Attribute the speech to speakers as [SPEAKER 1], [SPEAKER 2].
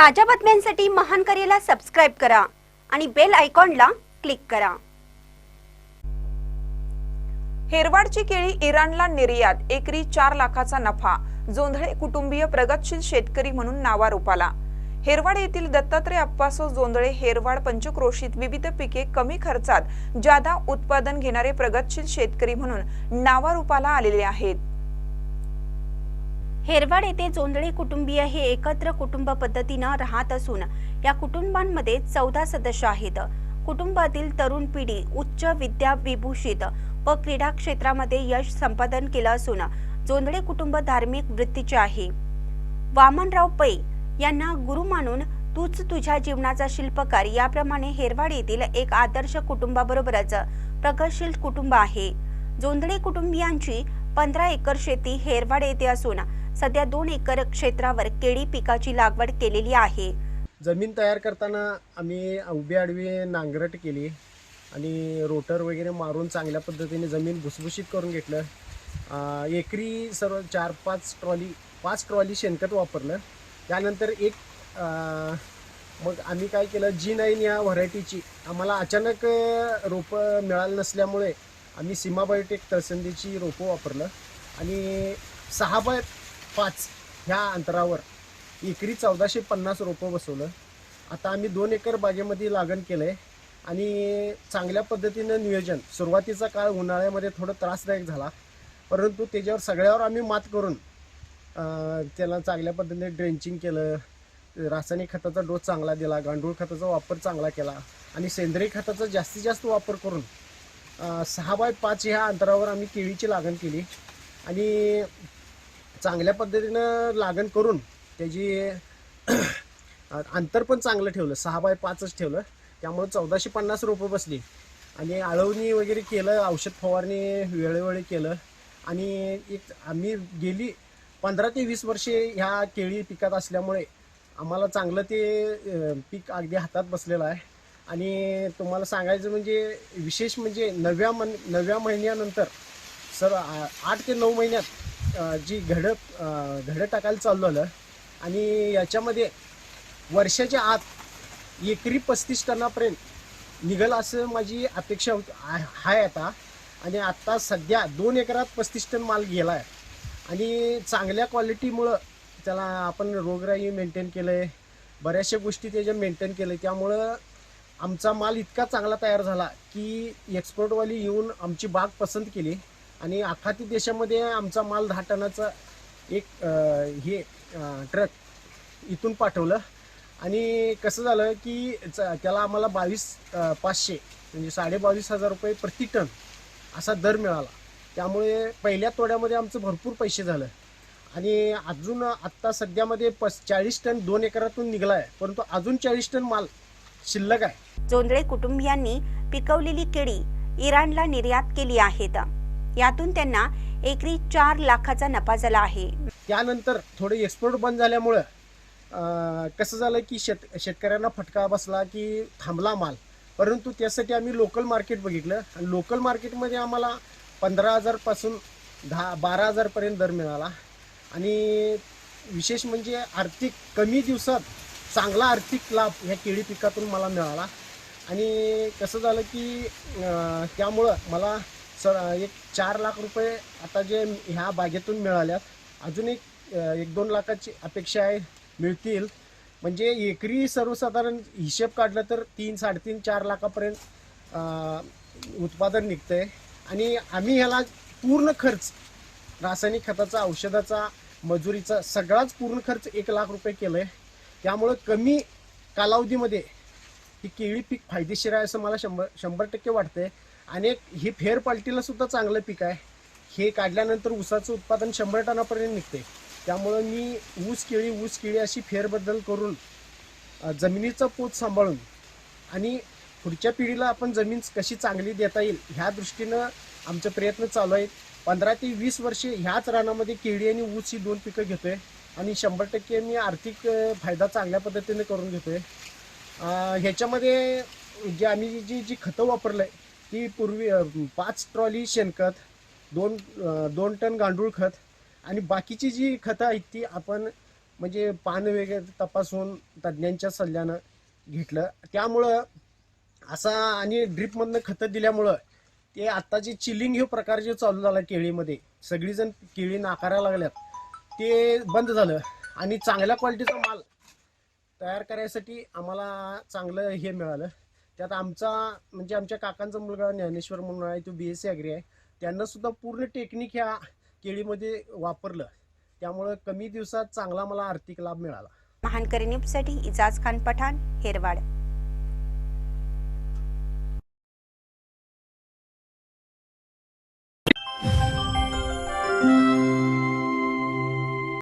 [SPEAKER 1] ताज्या बातम्यांसाठी महान करेला सबस्क्राईब करा आणि बेल आयकॉनला क्लिक करा.
[SPEAKER 2] हेरवाडची केळी इराणला निर्यात एकरी चार लाखाचा नफा जोंधळे कुटुंबीय प्रगतशील शेतकरी म्हणून नावारूपाला. हेरवाड येथील दत्तात्रय अप्पासो जोंधळे हेरवाड पंचक्रोशीत विविध पिके कमी खर्चात जादा उत्पादन घेणारे प्रगतशील शेतकरी म्हणून नावारूपाला आलेले आहेत.
[SPEAKER 1] हेरवाड येथे जोंधळे कुटुंबीय हे एकत्र कुटुंब पद्धतीनं राहत असून या कुटुंबांमध्ये चौदा सदस्य आहेत. कुटुंबातील तरुण पिढी उच्च विद्या विभूषित व क्रीडा क्षेत्रामध्ये यश संपादन केलं असून जोंधळे कुटुंब धार्मिक वृत्तीचे आहे. वामनराव पै यांना गुरु मानून तूच तुझ्या जीवनाचा शिल्पकार याप्रमाणे हेरवाड येथील एक आदर्श कुटुंबाबरोबरच प्रगतशील कुटुंब आहे. जोंधळे कुटुंबियांची पंधरा एकर शेती हेरवाड येथे असून सध्या दोन एकर क्षेत्रावर केळी पिकाची लागवड केलेली आहे.
[SPEAKER 3] जमीन तयार करताना आम्ही उभी आडवी नांगरट केली आणि रोटर वगैरे मारून चांगल्या पद्धतीने जमीन भुसभुशीत करून घेतलं. एकरी सर्व चार पाच ट्रॉली पाच ट्रॉली शेणखत वापरलं. त्यानंतर एक मग आम्ही काय केलं जी नाईन या व्हरायटीची आम्हाला अचानक रोपं मिळालं नसल्यामुळे आम्ही सीमा बायोटेक तळसंदीची रोपं वापरलं. आणि सहा बाय पाच ह्या अंतरावर. एकरी चौदाशे पन्नास रोपं बसवलं. आता आम्ही दोन एकर बागेमध्ये लागण केलं आहे आणि चांगल्या पद्धतीनं नियोजन सुरुवातीचा काळ उन्हाळ्यामध्ये थोडं त्रासदायक झाला. परंतु त्याच्यावर सगळ्यावर आम्ही मात करून त्याला चांगल्या पद्धतीने ड्रेंचिंग केलं. रासायनिक खताचा डोस चांगला दिला गांडूळ खताचा वापर चांगला केला आणि सेंद्रिय खताचा जास्तीत जास्त वापर करून सहा बाय पाच ह्या अंतरावर आम्ही केळीची लागण केली. आणि चांगल्या पद्धतीनं लागण करून त्याची अंतर पण चांगलं ठेवलं. सहा बाय पाचच ठेवलं. त्यामुळे चौदाशे पन्नास रोपं बसली. आणि आळवणी वगैरे केलं औषध फवारणी वेळोवेळी केलं. आणि एक आम्ही गेली पंधरा ते वीस वर्षे ह्या केळी पिकात असल्यामुळे आम्हाला चांगलं ते पीक अगदी हातात बसलेलं आहे. आणि तुम्हाला सांगायचं म्हणजे विशेष म्हणजे नव्या मन नव्या महिन्यानंतर सर आ- आठ ते नऊ महिन्यात जी घडं घडं टाकायला चालू झालं आणि याच्यामध्ये वर्षाच्या आत एकरी पस्तीस टनापर्यंत निघल असं माझी अपेक्षा होती आहे आता. आणि आत्ता सध्या दोन एकरात पस्तीस टन माल गेला आहे आणि चांगल्या क्वालिटीमुळं त्याला आपण रोगराई मेंटेन केलं आहे बऱ्याचशा गोष्टी त्याच्या मेंटेन केलं आहे त्यामुळं आमचा माल इतका चांगला तयार झाला की एक्सपोर्टवाली येऊन आमची बाग पसंत केली. आणि आखाती देशामध्ये आमचा माल दहा टनाचा एक हे ट्रक इथून पाठवलं. आणि कसं झालं की च- त्याला आम्हाला बावीस पाचशे म्हणजे साडेबावीस हजार रुपये प्रति टन असा दर मिळाला. त्यामुळे पहिल्या तोड्यामध्ये आमचं भरपूर पैसे झालं. आणि अजून आत्ता सध्यामध्ये पस चाळीस टन दोन एकरातून निघला आहे परंतु अजून चाळीस टन माल शिल्लक आहे.
[SPEAKER 1] जोंधळे कुटुंबियांनी पिकवलेली केळी इराणला निर्यात केली आहेत. यातून त्यांना एकरी चार लाखाचा नफा झाला आहे.
[SPEAKER 3] त्यानंतर थोडे एक्सपोर्ट बंद झाल्यामुळं कसं झालं की शेत शेतकऱ्यांना फटका बसला की थांबला माल. परंतु त्यासाठी आम्ही लोकल मार्केट बघितलं. आणि लोकल मार्केटमध्ये आम्हाला पंधरा हजारपासून दहा बारा हजारपर्यंत दर मिळाला. आणि विशेष म्हणजे आर्थिक कमी दिवसात चांगला आर्थिक लाभ ह्या केळी पिकातून मला मिळाला. आणि कसं झालं की त्यामुळं मला सर एक चार लाख रुपये आता जे ह्या बागेतून मिळाल्यात अजून एक एक दोन लाखाची अपेक्षा आहे मिळतील. म्हणजे एकरी सर्वसाधारण हिशेब काढला तर तीन साडेतीन चार लाखापर्यंत उत्पादन उत्पादन निघतंय. आणि आम्ही ह्याला पूर्ण खर्च रासायनिक खताचा औषधाचा मजुरीचा सगळाच पूर्ण खर्च एक लाख रुपये केलाय. त्यामुळं कमी कालावधीमध्ये ही केळी पीक फायदेशीर आहे असं मला शंभर शंभर टक्के वाटतंय. आणि एक हे फेर पाल्टीला सुद्धा चांगलं पीक आहे. हे काढल्यानंतर ऊसाचं उत्पादन शंभर टनापर्यंत निघते. त्यामुळं मी ऊस केळी ऊस केळी अशी फेरबदल करून जमिनीचा पोत सांभाळून आणि पुढच्या पिढीला आपण जमीन कशी चांगली देता येईल ह्या दृष्टीनं आमचे प्रयत्न चालू आहेत. पंधरा ते वीस वर्षे ह्याच रानामध्ये केळी आणि ऊस ही दोन पिकं घेतोय आणि शंभर टक्के मी आर्थिक फायदा चांगल्या पद्धतीने करून घेतोय. आहे ह्याच्यामध्ये जे आम्ही जी जी खतं वापरलं आहे ती पूर्वी पाच ट्रॉली शेणखत दोन दोन टन गांडूळ खत आणि बाकीची जी खतं आहेत ती आपण म्हणजे पान वगैरे तपासून तज्ज्ञांच्या सल्ल्यानं घेतलं. त्यामुळं असा आणि ड्रीपमधनं खतं दिल्यामुळं ते आत्ताचे चिलिंग हे प्रकार जे चालू झाला केळीमध्ये सगळीजण केळी नाकारायला लागल्यात ते बंद झालं आणि चांगल्या क्वालिटीचा माल तयार करायसाठी आम्हाला चांगलं हे मिळालं. त्यात आमचा म्हणजे आमच्या काकांचा मुलगा ज्ञानेश्वर म्हणून आहे तो बी एस सी ॲग्री आहे. त्यांना सुद्धा पूर्ण टेक्निक ह्या केळीमध्ये वापरलं. त्यामुळं कमी दिवसात चांगला मला आर्थिक लाभ मिळाला.
[SPEAKER 1] महानकरी न्यूजसाठी इजाज खान पठाण हेरवाड.